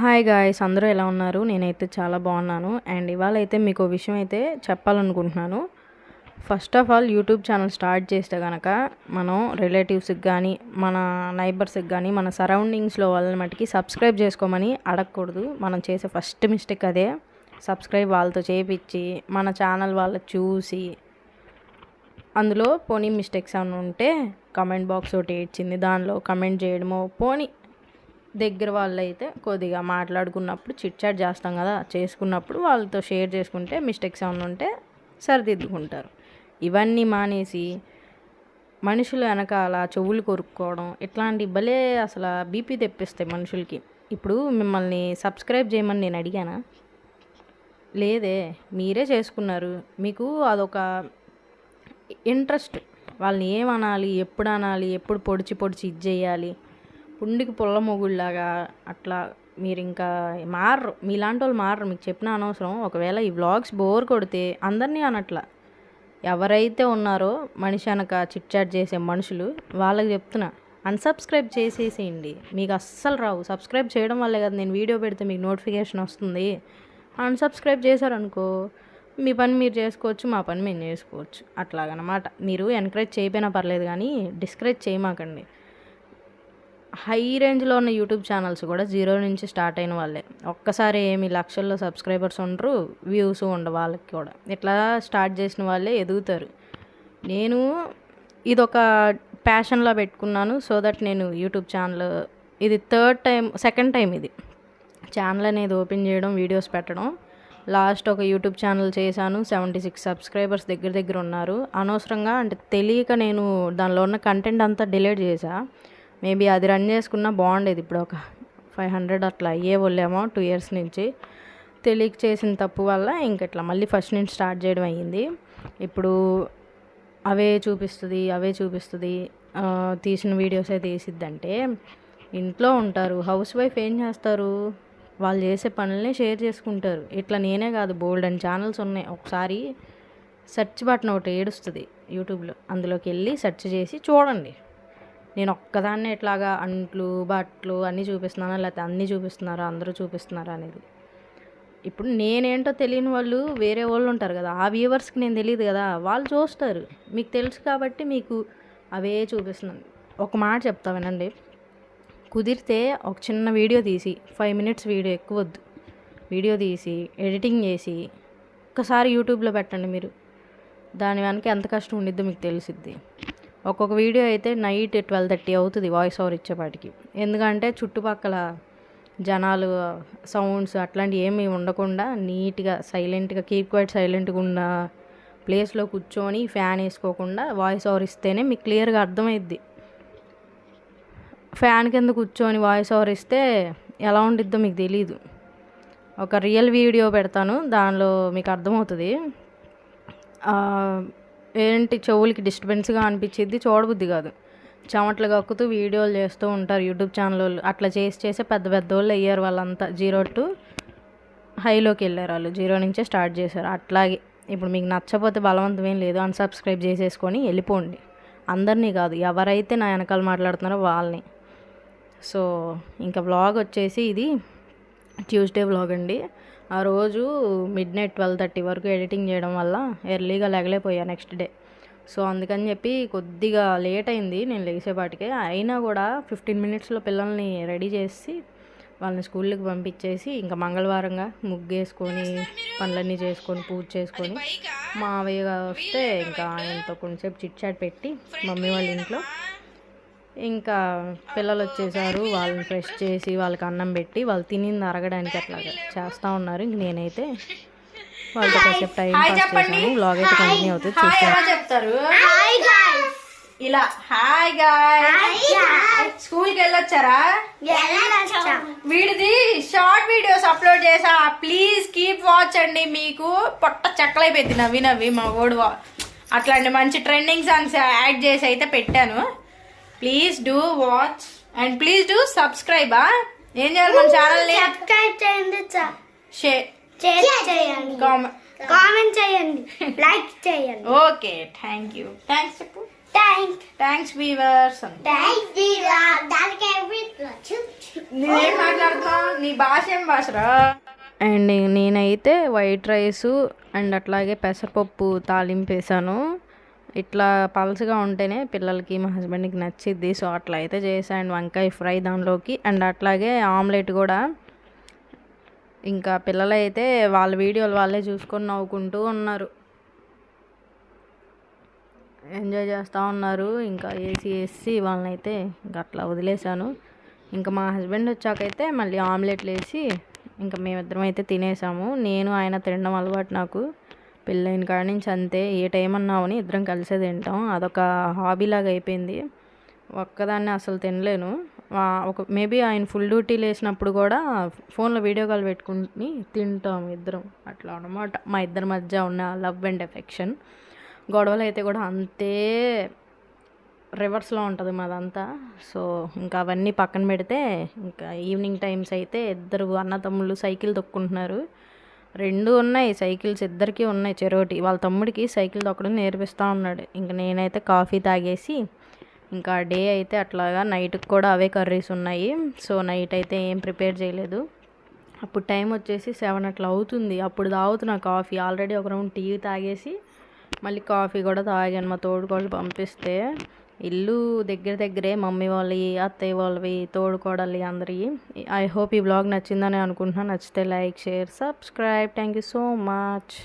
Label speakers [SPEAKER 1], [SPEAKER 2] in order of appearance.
[SPEAKER 1] Hi guys అందరూ ఎలా ఉన్నారు? నేనైతే చాలా బాగున్నాను. అండ్ ఇవాళ అయితే మీకు విషయం అయితే చెప్పాలనుకుంటున్నాను. First of all YouTube channel start చేస్తే కనుక మనం రిలేటివ్స్కి కానీ మన నైబర్స్కి కానీ మన సరౌండింగ్స్లో వాళ్ళని మటుకి సబ్స్క్రైబ్ చేసుకోమని అడగకూడదు. మనం చేసే ఫస్ట్ మిస్టేక్ అదే. సబ్స్క్రైబ్ వాళ్ళతో చేపించి మన ఛానల్ వాళ్ళు చూసి అందులో పోనీ మిస్టేక్స్ ఏమైనా ఉంటే కమెంట్ బాక్స్ ఒకటి ఇచ్చింది దానిలో కమెంట్ చేయడమో పోనీ దగ్గర వాళ్ళు అయితే కొద్దిగా మాట్లాడుకున్నప్పుడు చిట్ చాట్ చేస్తాం కదా చేసుకున్నప్పుడు వాళ్ళతో షేర్ చేసుకుంటే మిస్టేక్స్ ఏమైనా ఉంటే సరిదిద్దుకుంటారు. ఇవన్నీ మానేసి మనుషులు వెనకాల చెవులు కొరుక్కోవడం ఇట్లాంటి భలే అసలు బీపీ తెప్పిస్తాయి మనుషులకి. ఇప్పుడు మిమ్మల్ని సబ్స్క్రైబ్ చేయమని నేను అడిగానా? లేదే మీరే చేసుకున్నారు. మీకు అదొక ఇంట్రెస్ట్. వాళ్ళని ఏమనాలి ఎప్పుడు అనాలి ఎప్పుడు పొడిచి పొడిచి ఇది చేయాలి పుండికి పుల్ల మొగుళ్ళలాగా అట్లా మీరు ఇంకా మారరు మీలాంటి వాళ్ళు మారరు మీకు చెప్పిన అనవసరం. ఒకవేళ ఈ వ్లాగ్స్ బోర్ కొడితే అందరినీ అనట్లా. ఎవరైతే ఉన్నారో మనిషి అనక చిట్ చాట్ చేసే మనుషులు వాళ్ళకి చెప్తున్నా అన్సబ్స్క్రైబ్ చేసేసేయండి. మీకు అస్సలు రావు. సబ్స్క్రైబ్ చేయడం వల్లే కదా నేను వీడియో పెడితే మీకు నోటిఫికేషన్ వస్తుంది. అన్సబ్స్క్రైబ్ చేశారనుకో మీ పని మీరు చేసుకోవచ్చు మా పని మేము చేసుకోవచ్చు. అట్లాగనమాట. మీరు ఎంకరేజ్ చేయకపోయినా పర్లేదు కానీ డిస్కరేజ్ చేయమాకండి. హై రేంజ్లో ఉన్న యూట్యూబ్ ఛానల్స్ కూడా జీరో నుంచి స్టార్ట్ అయిన వాళ్ళే. ఒక్కసారి ఏమి లక్షల్లో సబ్స్క్రైబర్స్ ఉండరు వ్యూస్ ఉండవు వాళ్ళకి కూడా. ఇట్లా స్టార్ట్ చేసిన వాళ్ళే ఎదుగుతారు. నేను ఇదొక ప్యాషన్లా పెట్టుకున్నాను సో దట్ నేను యూట్యూబ్ ఛానల్ ఇది థర్డ్ టైం సెకండ్ టైం ఇది. ఛానల్ అనేది ఓపెన్ చేయడం వీడియోస్ పెట్టడం. లాస్ట్ ఒక యూట్యూబ్ ఛానల్ చేశాను సెవెంటీ సిక్స్ సబ్స్క్రైబర్స్ దగ్గర దగ్గర ఉన్నారు. అనవసరంగా అంటే తెలియక నేను దానిలో ఉన్న కంటెంట్ అంతా డిలీట్ చేశాను మేబీ అది రన్ చేసుకున్నా బాగుండేది ఇప్పుడు ఒక ఫైవ్ హండ్రెడ్ అట్లా అయ్యే వాళ్ళేమో టూ ఇయర్స్ నుంచి. తెలియక చేసిన తప్పు వల్ల ఇంక ఇట్లా మళ్ళీ ఫస్ట్ నుంచి స్టార్ట్ చేయడం అయ్యింది. ఇప్పుడు అవే చూపిస్తుంది అవే చూపిస్తుంది. తీసిన వీడియోసే తీసిద్దంటే ఇంట్లో ఉంటారు. హౌస్ వైఫ్ ఏం చేస్తారు? వాళ్ళు చేసే పనులనే షేర్ చేసుకుంటారు. ఇట్లా నేనే కాదు బోల్డ్ అండ్ ఛానల్స్ ఉన్నాయి. ఒకసారి సెర్చ్ బటన్ ఒకటి ఏడుస్తుంది యూట్యూబ్లో. అందులోకి వెళ్ళి సెర్చ్ చేసి చూడండి. నేను ఒక్కదాన్నే ఇట్లాగా అంట్లు బట్టలు అన్నీ చూపిస్తున్నానా? లేకపోతే అన్నీ చూపిస్తున్నారా? అందరూ చూపిస్తున్నారా అనేది. ఇప్పుడు నేనేంటో తెలియని వాళ్ళు వేరే వాళ్ళు ఉంటారు కదా ఆ వ్యూవర్స్కి నేను తెలియదు కదా వాళ్ళు చూస్తారు. మీకు తెలుసు కాబట్టి మీకు అవే చూపిస్తున్నాను. ఒక మాట చెప్తా వినండి. కుదిరితే ఒక చిన్న వీడియో తీసి ఫైవ్ మినిట్స్ వీడియో ఎక్కువ వద్దు. వీడియో తీసి ఎడిటింగ్ చేసి ఒక్కసారి యూట్యూబ్లో పెట్టండి మీరు. దాని వెనక ఎంత కష్టం ఉండిద్దో మీకు తెలిసిద్ది. ఒక్కొక్క వీడియో అయితే నైట్ ట్వెల్వ్ థర్టీ అవుతుంది వాయిస్ ఓవర్ ఇచ్చేపాటికి. ఎందుకంటే చుట్టుపక్కల జనాలు సౌండ్స్ అట్లాంటివి ఏమీ ఉండకుండా నీట్గా సైలెంట్గా కీప్ క్వైట్ సైలెంట్గా ఉన్న ప్లేస్లో కూర్చొని ఫ్యాన్ వేసుకోకుండా వాయిస్ ఓవర్ ఇస్తేనే మీకు క్లియర్గా అర్థమైద్ది. ఫ్యాన్ కింద కూర్చొని వాయిస్ ఓవర్ ఇస్తే ఎలా ఉండిద్దో మీకు తెలీదు. ఒక రియల్ వీడియో పెడతాను దానిలో మీకు అర్థమవుతుంది. ఏంటి చెవులకి డిస్టర్బెన్స్గా అనిపించింది చూడబుద్ది కాదు. చెమట్లు కక్కుతూ వీడియోలు చేస్తూ ఉంటారు యూట్యూబ్ ఛానల్ వాళ్ళు. అట్లా చేసి చేసే పెద్ద పెద్ద వాళ్ళు అయ్యారు వాళ్ళంతా. జీరో టు హైలోకి వెళ్ళారు వాళ్ళు. జీరో నుంచే స్టార్ట్ చేశారు. అట్లాగే ఇప్పుడు మీకు నచ్చపోతే బలవంతం ఏం లేదు. అన్సబ్స్క్రైబ్ చేసేసుకొని వెళ్ళిపోండి. అందరినీ కాదు. ఎవరైతే నా వెనకాల మాట్లాడుతున్నారో వాళ్ళని. సో ఇంకా వ్లాగ్ వచ్చేసి ఇది ట్యూస్డే వ్లాగ్ అండి. ఆ రోజు మిడ్ నైట్ ట్వెల్వ్ థర్టీ వరకు ఎడిటింగ్ చేయడం వల్ల ఎర్లీగా లెగలేపోయా నెక్స్ట్ డే సో అందుకని చెప్పి కొద్దిగా లేట్ అయింది నేను లేచేపాటికే అయినా కూడా ఫిఫ్టీన్ మినిట్స్లో పిల్లల్ని రెడీ చేసి వాళ్ళని స్కూల్కి పంపించేసి ఇంకా మంగళవారంగా ముగ్గేసుకొని పనులన్నీ చేసుకొని పూజ చేసుకొని మావయ్య వస్తే ఇంకా ఆయనతో కొంచెంసేపు చిట్ చాట్ పెట్టి మమ్మీ వాళ్ళ ఇంట్లో ఇంకా పిల్లలు వచ్చేసారు వాళ్ళని ఫ్రెష్ చేసి వాళ్ళకి అన్నం పెట్టి వాళ్ళు తినింది అరగడానికి అట్లా చేస్తూ ఉన్నారు. ఇంక నేనైతే వాళ్ళతో కాసేపు టైం పాస్ చేశాను. బ్లాగ్ అయితే కంటిన్యూ అవుతుంది చూస్తాను చెప్తారు? ఇలా. హాయ్ గాయ్ స్కూల్కి వెళ్ళొచ్చారా? వీడిది షార్ట్ వీడియోస్ అప్లోడ్ చేసా. ప్లీజ్ కీప్ వాచ్ అండి మీకు. పొట్ట చెక్కలైపోయింది నవ్వి నవ్వి మా ఓడు అట్లాంటి మంచి ట్రెండింగ్ సాంగ్స్ యాడ్ చేసి అయితే పెట్టాను. Please do watch and please do subscribe ఏం చేయాలి మన ఛానల్ని
[SPEAKER 2] సబ్స్క్రైబ్ చేయండి
[SPEAKER 1] షేర్
[SPEAKER 2] చేయండి.
[SPEAKER 1] కామెంట్
[SPEAKER 2] కామెంట్ చేయండి. లైక్ చేయండి.
[SPEAKER 1] ఓకే థ్యాంక్ యూ థ్యాంక్స్ చెప్పు
[SPEAKER 2] థ్యాంక్
[SPEAKER 1] థ్యాంక్స్ వీవర్స్ నువ్వేం మాట్లాడుతున్నావు నీ భాష ఏం భాషరా? అండ్ నేనైతే వైట్ రైస్ అండ్ అట్లాగే పెసరపప్పు తాలింపు వేసాను. ఇట్లా పల్స్గా ఉంటేనే పిల్లలకి మా హస్బెండ్కి నచ్చిద్ది. సో అట్లా అయితే చేసాను అండ్ వంకాయ ఫ్రై దానిలోకి. అండ్ అట్లాగే ఆమ్లెట్ కూడా. ఇంకా పిల్లలైతే వాళ్ళ వీడియోలు వాళ్ళే చూసుకొని నవ్వుకుంటూ ఉన్నారు. ఎంజాయ్ చేస్తూ ఉన్నారు. ఇంకా ఏసీ వేసి వాళ్ళనైతే ఇంకా అట్లా వదిలేశాను. ఇంకా మా హస్బెండ్ వచ్చాకైతే మళ్ళీ ఆమ్లెట్లు వేసి ఇంకా మేమిద్దరం అయితే తినేసాము. నేను ఆయన తినడం అలవాటు నాకు. పెళ్ళైన కాడి నుంచి అంతే ఏ టైం అన్నామని ఇద్దరం కలిసే తింటాం. అదొక హాబీ లాగా అయిపోయింది. ఒక్కదాన్ని అసలు తినలేను. ఒక మేబీ ఆయన ఫుల్ డ్యూటీ లేసినప్పుడు కూడా ఫోన్లో వీడియో కాల్ పెట్టుకుని తింటాం ఇద్దరం. అట్లా అనమాట మా ఇద్దరి మధ్య ఉన్న లవ్ అండ్ ఎఫెక్షన్. గొడవలు అయితే కూడా అంతే రివర్స్లో ఉంటుంది మాదంతా. సో ఇంకా అవన్నీ పక్కన పెడితే ఇంకా ఈవినింగ్ టైమ్స్ అయితే ఇద్దరు అన్నతమ్ముళ్ళు సైకిల్ తొక్కుంటున్నారు. రెండు ఉన్నాయి సైకిల్స్ ఇద్దరికి ఉన్నాయి చెరోటి. వాళ్ళ తమ్ముడికి సైకిల్ తొక్కడం నేర్పిస్తూ ఉన్నాడు. ఇంకా నేనైతే కాఫీ తాగేసి ఇంకా డే అయితే అట్లాగా నైట్కి కూడా అవే కర్రీస్ ఉన్నాయి. సో నైట్ అయితే ఏం ప్రిపేర్ చేయలేదు. అప్పుడు టైం వచ్చేసి సెవెన్ అట్లా అవుతుంది. అప్పుడు తాగుతున్నా కాఫీ. ఆల్రెడీ ఒక రౌండ్ టీ తాగేసి మళ్ళీ కాఫీ కూడా తాగాను మా తోడుకోళ్ళు పంపిస్తే. ఇల్లు దగ్గర దగ్గరే మమ్మీ వాళ్ళవి అత్తయ్య వాళ్ళవి తోడుకోడలి అందరివి. ఐ హోప్ ఈ బ్లాగ్ నచ్చిందని అనుకుంటున్నాను నచ్చితే like share subscribe thank you so much